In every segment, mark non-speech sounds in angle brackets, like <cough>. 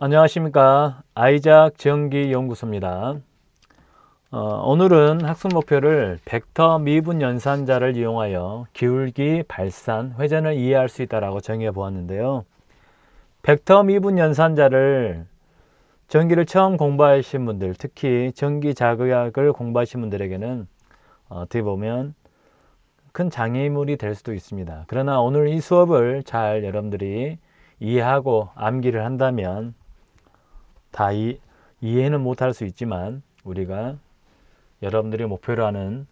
안녕하십니까. 아이작 전기연구소입니다. 어, 오늘은 학습 목표를 벡터 미분 연산자를 이용하여 기울기, 발산, 회전을 이해할 수 있다고 정해 보았는데요. 벡터 미분 연산자를 전기를 처음 공부하신 분들 특히 전기 자극을 공부하신 분들에게는 어, 어떻게 보면 큰 장애물이 될 수도 있습니다. 그러나 오늘 이 수업을 잘 여러분들이 이해하고 암기를 한다면 다 이, 이해는 못할 수 있지만 우리가 여러분들이 목표로 하는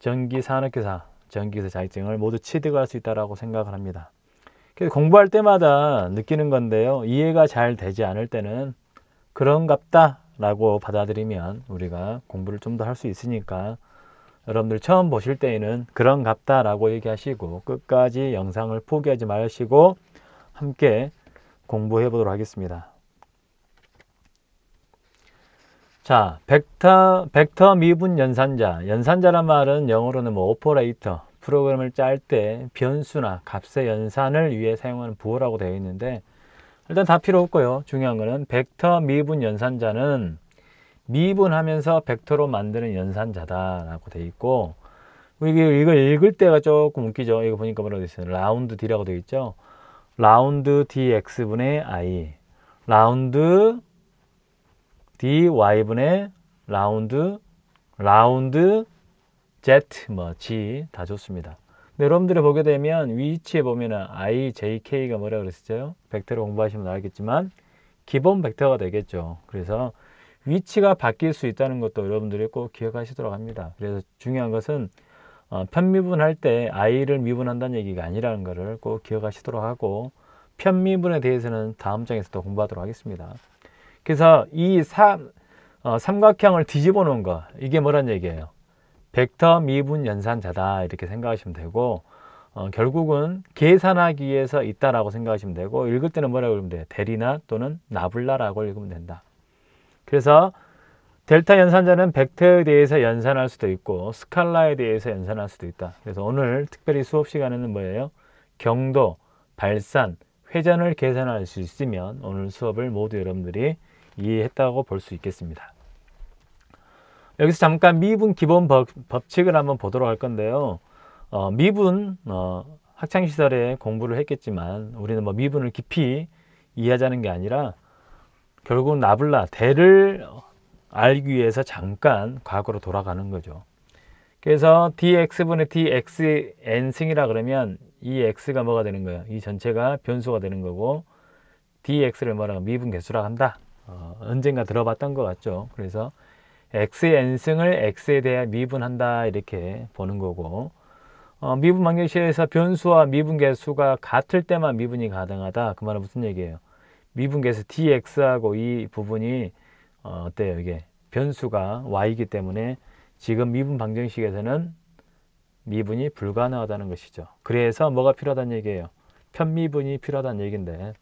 전기산업교사, 전기기사 자격증을 모두 취득할 수 있다고 생각을 합니다. 그래서 공부할 때마다 느끼는 건데요. 이해가 잘 되지 않을 때는 그런갑다 라고 받아들이면 우리가 공부를 좀 더 할 수 있으니까 여러분들 처음 보실 때에는 그런갑다 라고 얘기하시고 끝까지 영상을 포기하지 마시고 함께 공부해 보도록 하겠습니다. 자, 벡터, 벡터 미분 연산자. 연산자란 말은 영어로는 뭐 오퍼레이터, 프로그램을 짤 때 변수나 값의 연산을 위해 사용하는 부호라고 되어 있는데 일단 다 필요 없고요. 중요한 거는 벡터 미분 연산자는 미분하면서 벡터로 만드는 연산자다라고 되어 있고 이게 이걸 읽을 때가 조금 웃기죠. 이거 보니까 뭐라고 되어 있어요? 라운드 D라고 되어 있죠. 라운드 dx분의 i 라운드 dy분의 라운드 라운드 z 뭐 g 다 좋습니다. 근데 여러분들이 보게 되면 위치에 보면은 i, j, k가 뭐라 그랬었죠? 벡터를 공부하시면 알겠지만 기본 벡터가 되겠죠. 그래서 위치가 바뀔 수 있다는 것도 여러분들이 꼭 기억하시도록 합니다. 그래서 중요한 것은 어, 편미분할 때 i를 미분한다는 얘기가 아니라는 것을 꼭 기억하시도록 하고 편미분에 대해서는 다음 장에서도 공부하도록 하겠습니다. 그래서 이 삼, 어, 삼각형을 뒤집어 놓은 거 이게 뭐란 얘기예요? 벡터 미분 연산자다 이렇게 생각하시면 되고 어, 결국은 계산하기 위해서 있다라고 생각하시면 되고 읽을 때는 뭐라고 읽으면 돼요? 대리나 또는 나블라라고 읽으면 된다. 그래서 델타 연산자는 벡터에 대해서 연산할 수도 있고 스칼라에 대해서 연산할 수도 있다. 그래서 오늘 특별히 수업 시간에는 뭐예요? 경도 발산 회전을 계산할 수 있으면 오늘 수업을 모두 여러분들이 이해했다고 볼 수 있겠습니다. 여기서 잠깐 미분 기본 법, 칙을 한번 보도록 할 건데요. 어, 미분 어, 학창시절에 공부를 했겠지만 우리는 뭐 미분을 깊이 이해하자는 게 아니라 결국 나블라 대를 알기 위해서 잠깐 과거로 돌아가는 거죠. 그래서 dx분의 dxn승이라 그러면 이 x가 뭐가 되는 거예요? 이 전체가 변수가 되는 거고 dx를 뭐라고 미분 개수라 한다. 어, 언젠가 들어봤던 것 같죠. 그래서 x의 n승을 x에 대해 미분한다 이렇게 보는 거고 어, 미분 방정식에서 변수와 미분 개수가 같을 때만 미분이 가능하다. 그 말은 무슨 얘기예요? 미분 개수 dx하고 이 부분이 어, 어때요? 이게 변수가 y이기 때문에 지금 미분 방정식에서는 미분이 불가능하다는 것이죠. 그래서 뭐가 필요하다는 얘기예요? 편미분이 필요하다는 얘기인데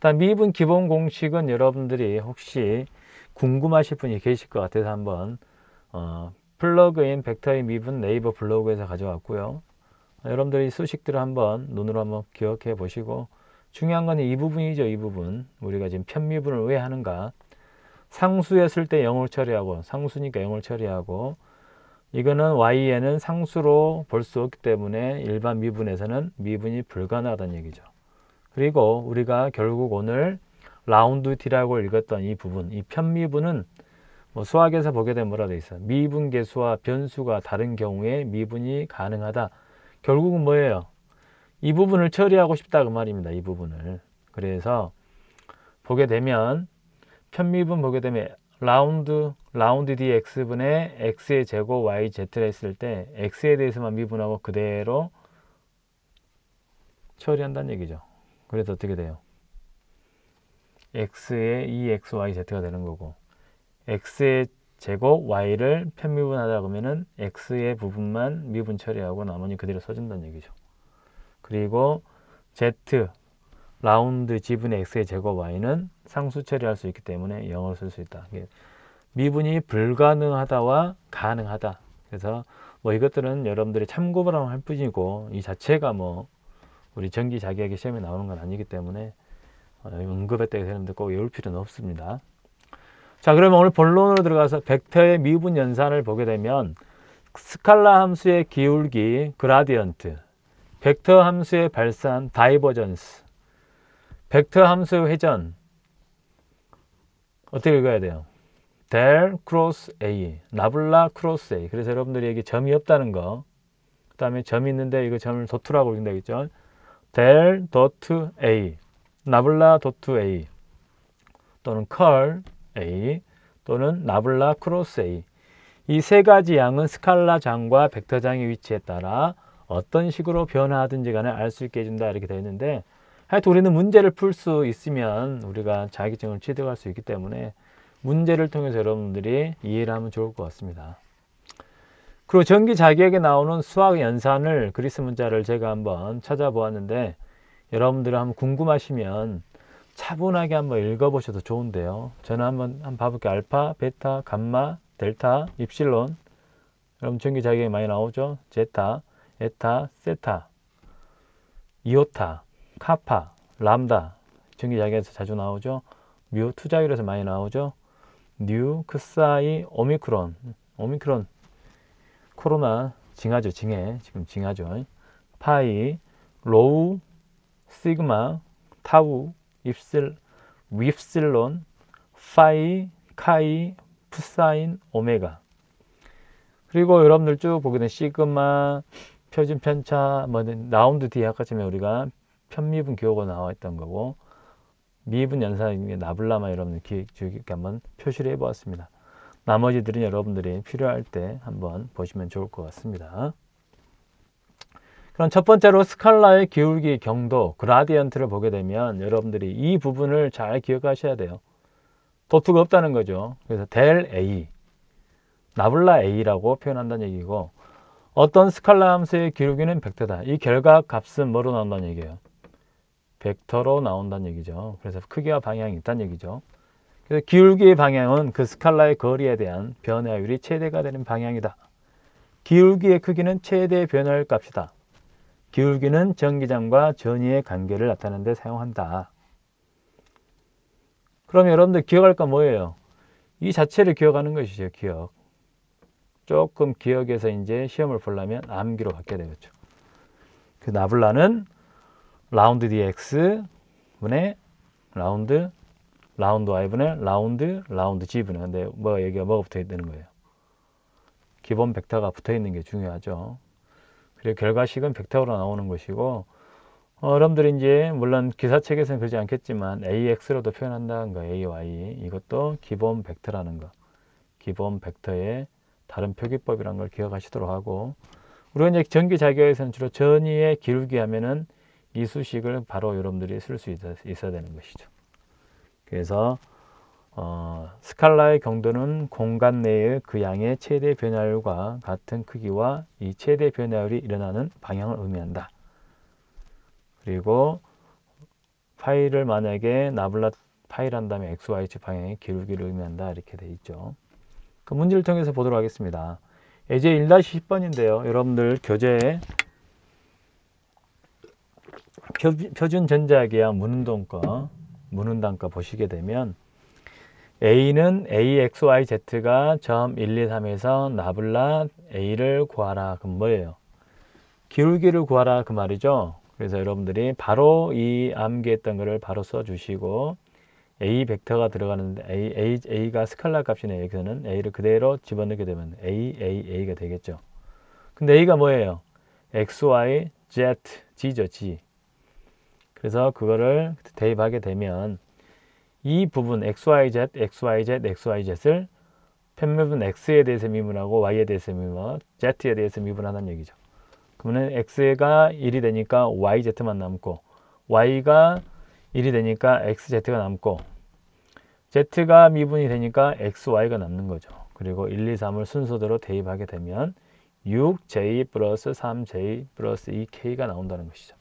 일단 미분 기본 공식은 여러분들이 혹시 궁금하실 분이 계실 것 같아서 한번 어, 플러그인 벡터의 미분 네이버 블로그에서 가져왔고요. 여러분들이 수식들을 한번 눈으로 한번 기억해 보시고 중요한 건 이 부분이죠. 이 부분. 우리가 지금 편미분을 왜 하는가? 상수였을 때 0을 처리하고 상수니까 0을 처리하고 이거는 y에는 상수로 볼 수 없기 때문에 일반 미분에서는 미분이 불가능하다는 얘기죠. 그리고 우리가 결국 오늘 라운드 D라고 읽었던 이 부분, 이 편미분은 뭐 수학에서 보게 되면 뭐라 돼 있어? 미분 계수와 변수가 다른 경우에 미분이 가능하다. 결국은 뭐예요? 이 부분을 처리하고 싶다 그 말입니다. 이 부분을. 그래서 보게 되면 편미분 보게 되면 라운드 라운드 dx분의 x의 제곱 y z를 했을 때 x에 대해서만 미분하고 그대로 처리한다는 얘기죠. 그래서 어떻게 돼요? x의 2xyz가 되는 거고 x의 제곱 y를 편미분하다 그러면은 x의 부분만 미분 처리하고 나머지 그대로 써준다는 얘기죠. 그리고 z 라운드 지분의 x의 제곱 y는 상수 처리할 수 있기 때문에 0을 쓸 수 있다. 미분이 불가능하다와 가능하다. 그래서 뭐 이것들은 여러분들이 참고만 할 뿐이고 이 자체가 뭐 우리 전기 자기하기 시험에 나오는 건 아니기 때문에 어, 언급했다고 되는데 꼭 외울 필요는 없습니다. 자, 그러면 오늘 본론으로 들어가서 벡터의 미분 연산을 보게 되면 스칼라 함수의 기울기 그라디언트, 벡터 함수의 발산 다이버전스, 벡터 함수의 회전 어떻게 읽어야 돼요? 델 크로스 A, 나블라 크로스 A. 그래서 여러분들이 여기 점이 없다는 거. 그 다음에 점이 있는데 이거 점을 도트라고 읽는다 했죠. 델 도트 A, 나블라 A 또는 컬 A 또는 나블라 크로스 A. 이 세 가지 양은 스칼라 장과 벡터 장의 위치에 따라 어떤 식으로 변화하든지 간에 알 수 있게 해준다 이렇게 되어 있는데 하여튼 우리는 문제를 풀 수 있으면 우리가 자격증을 취득할 수 있기 때문에 문제를 통해서 여러분들이 이해를 하면 좋을 것 같습니다. 그리고 전기 자격에 나오는 수학 연산을 그리스 문자를 제가 한번 찾아보았는데 여러분들 한번 궁금하시면 차분하게 한번 읽어보셔도 좋은데요. 저는 한번 한번 봐볼게요. 알파, 베타, 감마, 델타, 입실론. 여러분 전기 자격에 많이 나오죠. 제타, 에타, 세타, 이오타, 카파, 람다. 전기 자격에서 자주 나오죠. 뮤 투자율에서 많이 나오죠. 뉴, 크사이, 오미크론. 오미크론 코로나 징하죠. 징해. 지금 징하죠. 파이, 로우, 시그마, 타우, 입실, 윕실론, 파이, 카이, 푸사인, 오메가. 그리고 여러분들 쭉 되면 시그마, 표준 편차, 뭐 라운드 뒤에 아까 전에 우리가 편미분 기호가 나와 있던 거고 미분 연산의 나블라마 여러분들 기억 주기 한번 표시를 해보았습니다. 나머지들은 여러분들이 필요할 때 한번 보시면 좋을 것 같습니다. 그럼 첫 번째로 스칼라의 기울기 경도 그라디언트를 보게 되면 여러분들이 이 부분을 잘 기억하셔야 돼요. 도트가 없다는 거죠. 그래서 델 A, 나블라 A라고 표현한다는 얘기고 어떤 스칼라 함수의 기울기는 벡터다. 이 결과 값은 뭐로 나온다는 얘기예요? 벡터로 나온다는 얘기죠. 그래서 크기와 방향이 있다는 얘기죠. 그래서 기울기의 방향은 그 스칼라의 거리에 대한 변화율이 최대가 되는 방향이다. 기울기의 크기는 최대 변화율 값이다. 기울기는 전기장과 전위의 관계를 나타내는 데 사용한다. 그럼 여러분들 기억할 건 뭐예요? 이 자체를 기억하는 것이죠, 기억. 조금 기억해서 이제 시험을 보려면 암기로 갖게 되겠죠. 그 나블라는 라운드 dx 분의 라운드 라운드 y분의 라운드 라운드 g분의 근데 뭐 여기가 뭐가 붙어 있다는 거예요. 기본 벡터가 붙어 있는 게 중요하죠. 그리고 결과식은 벡터로 나오는 것이고 어, 여러분들이 이제 물론 기사책에서는 그러지 않겠지만 AX로도 표현한다는 거 AY 이것도 기본 벡터라는 거 기본 벡터의 다른 표기법이라는 걸 기억하시도록 하고 우리가 이제 전기 자격에서는 주로 전위의 기울기 하면은 이 수식을 바로 여러분들이 쓸 수 있어야 되는 것이죠. 그래서 어, 스칼라의 경도는 공간 내의 그 양의 최대 변화율과 같은 크기와 이 최대 변화율이 일어나는 방향을 의미한다. 그리고 파이를 만약에 나블라 파이를 한다면 XYZ 방향의 기울기를 의미한다. 이렇게 돼 있죠. 그 문제를 통해서 보도록 하겠습니다. 예제 1-10번인데요. 여러분들 교재에 표준 전자계약 문운동과 문운단가 보시게 되면 A는 AXYZ가 점 1, 2, 3에서 나블라 A를 구하라. 그럼 뭐예요? 기울기를 구하라 그 말이죠. 그래서 여러분들이 바로 이 암기했던 거를 바로 써주시고 A 벡터가 들어가는데 A, A, A가 스칼라 값이네 여기서는 A를 그대로 집어넣게 되면 A, A, A가 되겠죠. 근데 A가 뭐예요? X, Y, Z, G죠, G. 그래서 그거를 대입하게 되면 이 부분 XYZ, XYZ, XYZ를 편미분 X에 대해서 미분하고 Y에 대해서 미분하고 Z에 대해서 미분하는 얘기죠. 그러면 X가 1이 되니까 YZ만 남고 Y가 1이 되니까 XZ가 남고 Z가 미분이 되니까 XY가 남는 거죠. 그리고 1, 2, 3을 순서대로 대입하게 되면 6J 플러스 3J 플러스 2K가 나온다는 것이죠.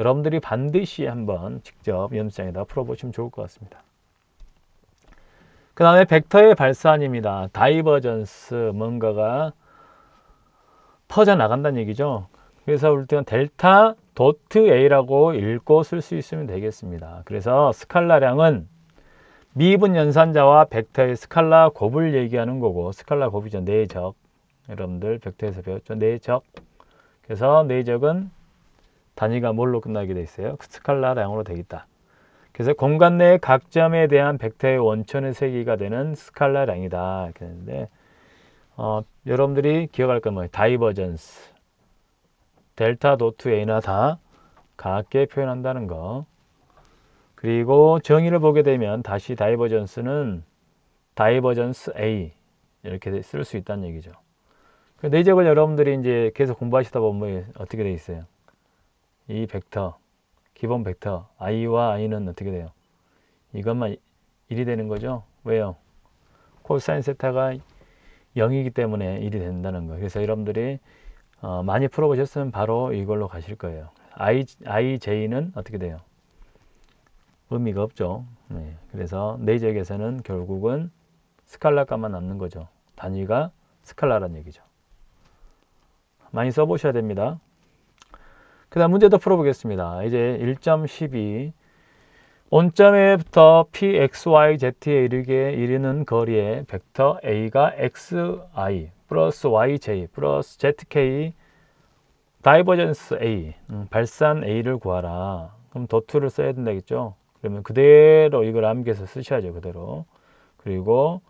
여러분들이 반드시 한번 직접 연습장에다 풀어보시면 좋을 것 같습니다. 그 다음에 벡터의 발산입니다. 다이버전스 뭔가가 퍼져나간다는 얘기죠. 그래서 올 때는 델타 도트 A라고 읽고 쓸 수 있으면 되겠습니다. 그래서 스칼라량은 미분 연산자와 벡터의 스칼라 곱을 얘기하는 거고 스칼라 곱이죠. 내적. 여러분들 벡터에서 배웠죠. 내적. 그래서 내적은 단위가 뭘로 끝나게 돼 있어요? 스칼라량으로 되어 있다. 그래서 공간 내각 점에 대한 벡터의 원천의 세기가 되는 스칼라량이다. 되는데 어, 여러분들이 기억할 건 뭐예요? 다이버전스. 델타 도트 A나 다 같게 표현한다는 거. 그리고 정의를 보게 되면 다시 다이버전스는 다이버전스 A 이렇게 쓸 수 있다는 얘기죠. 그 내적을 여러분들이 이제 계속 공부하시다 보면 어떻게 돼 있어요? 이 벡터, 기본 벡터 i와 i는 어떻게 돼요? 이것만 1이 되는 거죠. 왜요? 코사인 세타가 0이기 때문에 1이 된다는 거. 그래서 여러분들이 어, 많이 풀어보셨으면 바로 이걸로 가실 거예요. i, ij는 어떻게 돼요? 의미가 없죠. 네. 그래서 내적에서는 결국은 스칼라 값만 남는 거죠. 단위가 스칼라란 얘기죠. 많이 써보셔야 됩니다. 그 다음 문제 더 풀어보겠습니다. 이제 1.12 온점에부터 pxyz에 이르게 이르는 거리의 벡터 a가 xi 플러스 yj 플러스 zk 다이버전스 a 음, 발산 a를 구하라. 그럼 도트를 써야 된다겠죠. 그러면 그대로 이걸 암기해서 쓰셔야죠. 그대로. 그리고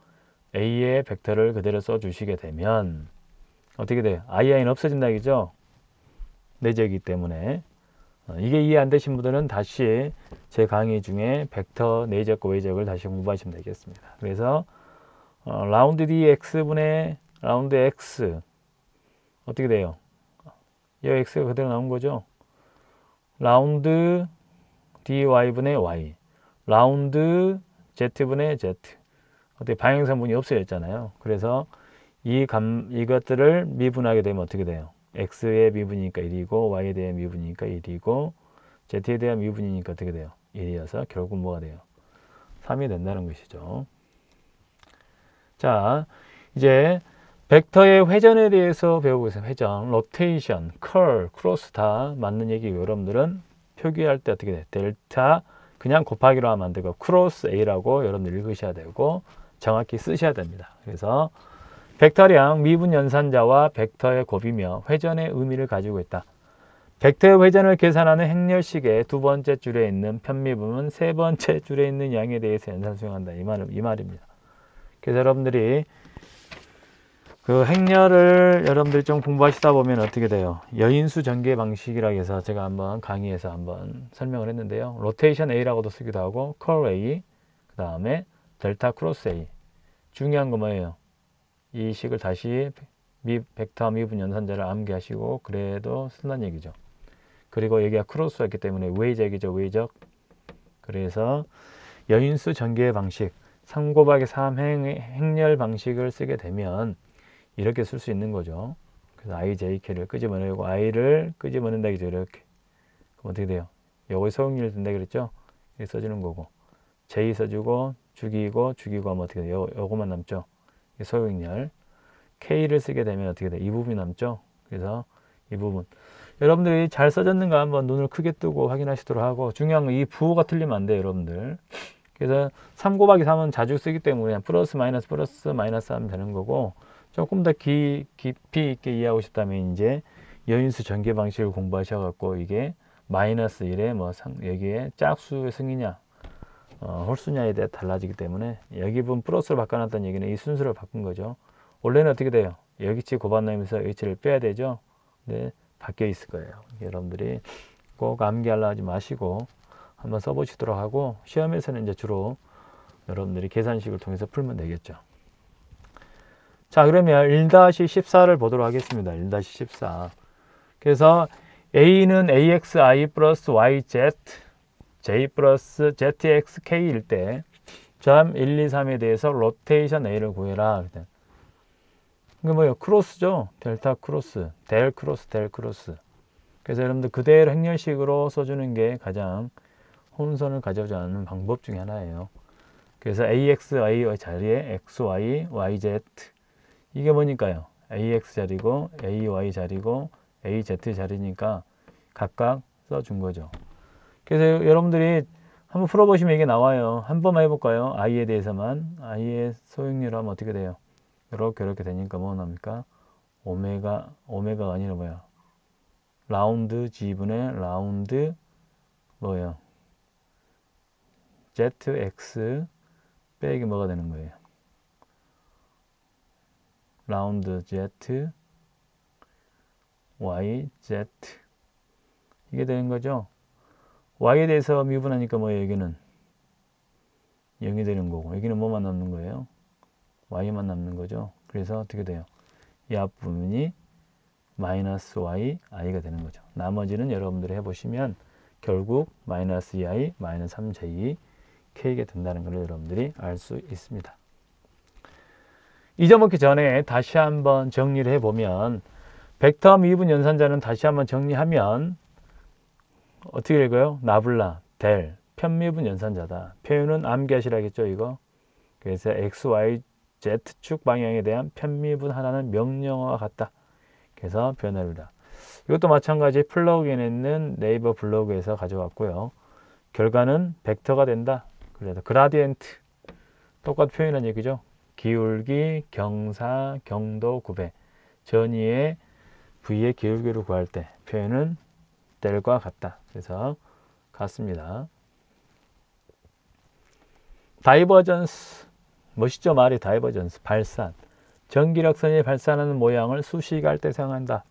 a의 벡터를 그대로 써 주시게 되면 어떻게 돼요? ii는 없어진다겠죠. 내적이기 때문에 어, 이게 이해 안 되신 분들은 다시 제 강의 중에 벡터 내적과 외적을 다시 공부하시면 되겠습니다. 그래서 어, 라운드 dx분의 라운드 x 어떻게 돼요? 이 x가 그대로 나온 거죠. 라운드 dy분의 y 라운드 z분의 z 어떻게 방향성분이 없어졌잖아요. 그래서 이 감, 이것들을 미분하게 되면 어떻게 돼요? X의 미분이니까 1이고 y에 대한 미분이니까 1이고 z에 대한 미분이니까 어떻게 돼요? 1이어서 결국 뭐가 돼요? 3이 된다는 것이죠. 자, 이제 벡터의 회전에 대해서 있어요. 회전, 로테이션, 컬, 크로스 다 맞는 얘기고 여러분들은 표기할 때 어떻게 돼? 델타 그냥 곱하기로 하면 안 되고 크로스 A라고 여러분들 읽으셔야 되고 정확히 쓰셔야 됩니다. 그래서 벡터량 미분 연산자와 벡터의 곱이며 회전의 의미를 가지고 있다. 벡터의 회전을 계산하는 행렬식의 두 번째 줄에 있는 편미분은 세 번째 <laughs> 줄에 있는 양에 대해서 연산 수행한다. 이, 말, 이 말입니다. 그래서 여러분들이 그 행렬을 여러분들이 좀 공부하시다 보면 어떻게 돼요? 여인수 전개 방식이라고 해서 제가 한번 강의에서 한번 설명을 했는데요. 로테이션 A라고도 쓰기도 하고 컬 A, 그 다음에 델타 크로스 A. 중요한 거 뭐예요? 이 식을 다시 미, 벡터 미분 연산자를 암기하시고 그래도 쓴다는 얘기죠. 그리고 여기가 크로스였기 때문에 외적이죠. 외적. 그래서 여인수 전개 방식 3 곱하기 3 행, 행렬 방식을 쓰게 되면 이렇게 쓸 수 있는 거죠. 그래서 i, j, k를 끄집어내고 i를 끄집어낸다 죠 이렇게. 그럼 어떻게 돼요? 요거 소용률 된다 그랬죠? 이렇게 써주는 거고 j 써주고 죽이고 죽이고 하면 어떻게 돼요? 요, 요거만 남죠? 소용렬 K를 쓰게 되면 어떻게 돼? 이 부분이 남죠? 그래서 이 부분 여러분들이 잘 써졌는가 한번 눈을 크게 뜨고 확인하시도록 하고 중요한 건 이 부호가 틀리면 안 돼요 여러분들 그래서 3 곱하기 3은 자주 쓰기 때문에 플러스 마이너스 플러스 마이너스 하면 되는 거고 조금 더 기, 깊이 있게 이해하고 싶다면 이제 여인수 전개 방식을 공부하셔갖고 이게 마이너스 1에 뭐 상, 여기에 짝수의 승이냐 어, 홀수냐에 대해 달라지기 때문에 여기 부분 플러스를 바꿔놨다는 얘기는 이 순서를 바꾼 거죠. 원래는 어떻게 돼요? 여기치 고반나면서 여기치를 빼야 되죠. 근데 바뀌어 있을 거예요. 여러분들이 꼭 암기하려 하지 마시고 한번 써보시도록 하고 시험에서는 이제 주로 여러분들이 계산식을 통해서 풀면 되겠죠. 자 그러면 1-14를 보도록 하겠습니다. 1-14 그래서 A는 AXI 플러스 YZ J 플러스 ZXK일 때 점 1, 2, 3에 대해서 로테이션 A를 구해라. 이게 뭐예요? 크로스죠? 델타 크로스, 델 크로스, 델 크로스. 그래서 여러분들 그대로 행렬식으로 써주는 게 가장 혼선을 가져오지 않는 방법 중에 하나예요. 그래서 AX, Y 자리에 XY, YZ 이게 뭐니까요? AX 자리고 AY 자리고 A, Z 자리니까 각각 써준 거죠. 그래서 여러분들이 한번 풀어보시면 이게 나와요. 한 번만 해볼까요? i에 대해서만. i의 소용률 하면 어떻게 돼요? 이렇게 이렇게 되니까 뭐 나옵니까? 오메가, 오메가가 아니라 뭐야? 라운드 g분의 라운드 뭐예요? zx 빼기 뭐가 되는 거예요? 라운드 z y z 이게 되는 거죠. Y에 대해서 미분하니까 뭐예요? 여기는 0이 되는 거고 여기는 뭐만 남는 거예요? y만 남는 거죠. 그래서 어떻게 돼요? 이 앞부분이 마이너스 y i가 되는 거죠. 나머지는 여러분들이 해보시면 결국 마이너스 2i 마이너스 3j k가 된다는 걸 여러분들이 알 수 있습니다. 잊어먹기 전에 다시 한번 정리를 해보면 벡터 미분 연산자는 다시 한번 정리하면 어떻게 읽어요? 나블라, 델, 편미분 연산자다. 표현은 암기하시라겠죠, 이거? 그래서 x, y, z축 방향에 대한 편미분 하나는 명령어와 같다. 그래서 변화입니다. 이것도 마찬가지 플러그인에 있는 네이버 블로그에서 가져왔고요. 결과는 벡터가 된다. 그래서 그라디엔트 똑같은 표현한 얘기죠. 기울기, 경사, 경도, 구배 전이의 v의 기울기를 구할 때 표현은 델과 같다. 그래서 같습니다. 다이버전스 멋있죠 말이 다이버전스 발산 전기력선이 발산하는 모양을 수식할 때 사용한다.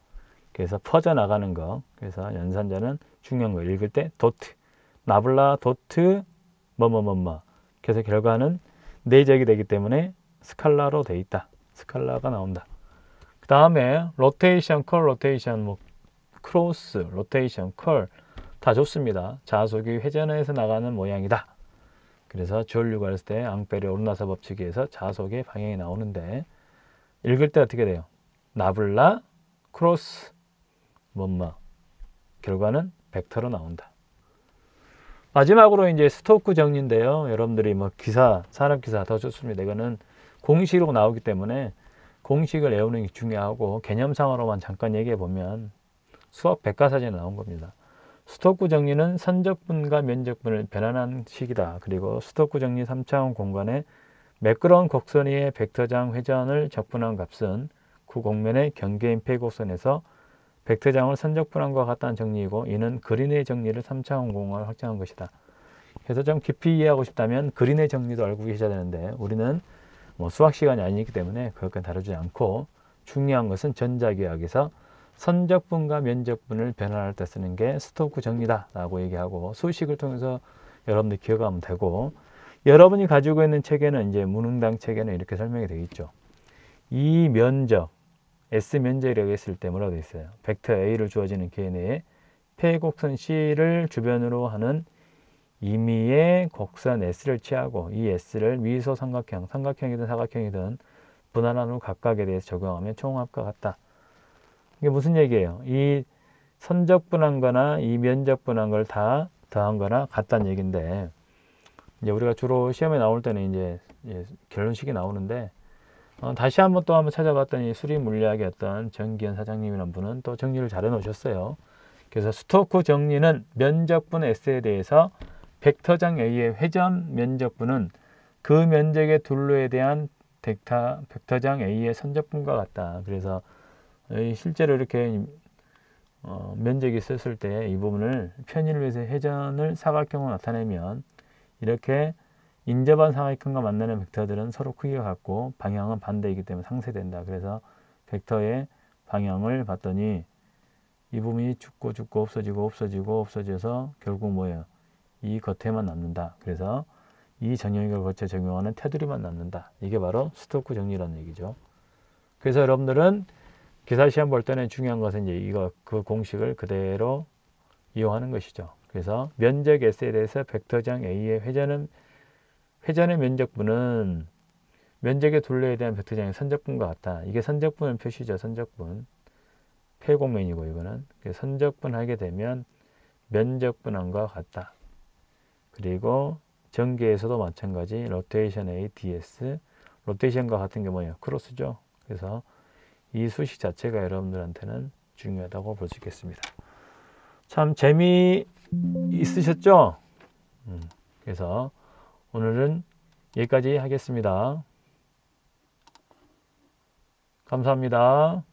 그래서 퍼져나가는 거. 그래서 연산자는 중요한 거 읽을 때 도트 나블라 도트 뭐뭐뭐뭐 그래서 결과는 내적이 되기 때문에 스칼라로 돼 있다. 스칼라가 나온다. 그 다음에 로테이션, 컬 로테이션, 뭐 크로스, 로테이션, 컬 다 좋습니다. 자속이 회전해서 나가는 모양이다. 그래서 전류가 했을 때 앙페리 오르나사 법칙에서 자속의 방향이 나오는데 읽을 때 어떻게 돼요? 나블라, 크로스, 뭔마 결과는 벡터로 나온다. 마지막으로 이제 스토크 정리인데요. 여러분들이 뭐 기사, 산업 기사 더 좋습니다. 이거는 공식으로 나오기 때문에 공식을 외우는 게 중요하고 개념상으로만 잠깐 얘기해 보면 수학 백과사전에 나온 겁니다. 스토크 정리는 선적분과 면적분을 변환한 식이다. 그리고 스토크 정리 3차원 공간에 매끄러운 곡선 위의 벡터장 회전을 적분한 값은 그 공면의 경계인 폐 곡선에서 벡터장을 선적분한과 같다는 정리이고 이는 그린의 정리를 3차원 공간을 확장한 것이다. 그래서 좀 깊이 이해하고 싶다면 그린의 정리도 알고 계셔야 되는데 우리는 뭐 수학 시간이 아니기 때문에 그것까지 다루지 않고 중요한 것은 전자기하학에서 선적분과 면적분을 변환할 때 쓰는 게 스토크 정리다 라고 얘기하고 수식을 통해서 여러분들 기억하면 되고 여러분이 가지고 있는 책에는 이제 문흥당 책에는 이렇게 설명이 되어 있죠. 이 면적 S 면적이라고 했을 때 뭐라고 되어 있어요? 벡터 A를 주어지는 개 내에 폐곡선 C를 주변으로 하는 임의의 곡선 S를 취하고 이 S를 미소 삼각형, 삼각형이든 사각형이든 분할한으로 각각에 대해서 적용하면 총합과 같다. 이게 무슨 얘기예요? 이 선적 분한 거나 이 면적 분한 걸 다 더한 거나 같다는 얘기인데 이제 우리가 주로 시험에 나올 때는 이제 예, 결론식이 나오는데 어, 다시 한번 또 한번 찾아봤더니 수리 물리학의 어떤 정기현 사장님이라는 분은 또 정리를 잘 해놓으셨어요. 그래서 스토크 정리는 면적분 S에 대해서 벡터장 A의 회전 면적분은 그 면적의 둘로에 대한 벡터, 벡터장 A의 선적분과 같다. 그래서 실제로 이렇게 어, 면적이 있었을 때 이 부분을 편의를 위해서 회전을 사각형으로 나타내면 이렇게 인접한 사각형과 만나는 벡터들은 서로 크기가 같고 방향은 반대이기 때문에 상쇄된다. 그래서 벡터의 방향을 봤더니 이 부분이 죽고 죽고 없어지고 없어지고 없어져서 결국 뭐예요? 이 겉에만 남는다. 그래서 이 정형을 거쳐 적용하는 테두리만 남는다. 이게 바로 스토크 정리라는 얘기죠. 그래서 여러분들은 기사 시험 볼 때는 중요한 것은 이제 이거 그 공식을 그대로 이용하는 것이죠. 그래서 면적 S에 대해서 벡터장 A의 회전은 회전의 면적분은 면적의 둘레에 대한 벡터장의 선적분과 같다. 이게 선적분은 표시죠. 선적분. 폐곡면이고 이거는 선적분 하게 되면 면적분함과 같다. 그리고 전기에서도 마찬가지 로테이션 A, ds 로테이션과 같은 게 뭐예요? 크로스죠. 그래서 이 수식 자체가 여러분들한테는 중요하다고 볼 수 있겠습니다. 참 재미 있으셨죠? 음, 그래서 오늘은 여기까지 하겠습니다. 감사합니다.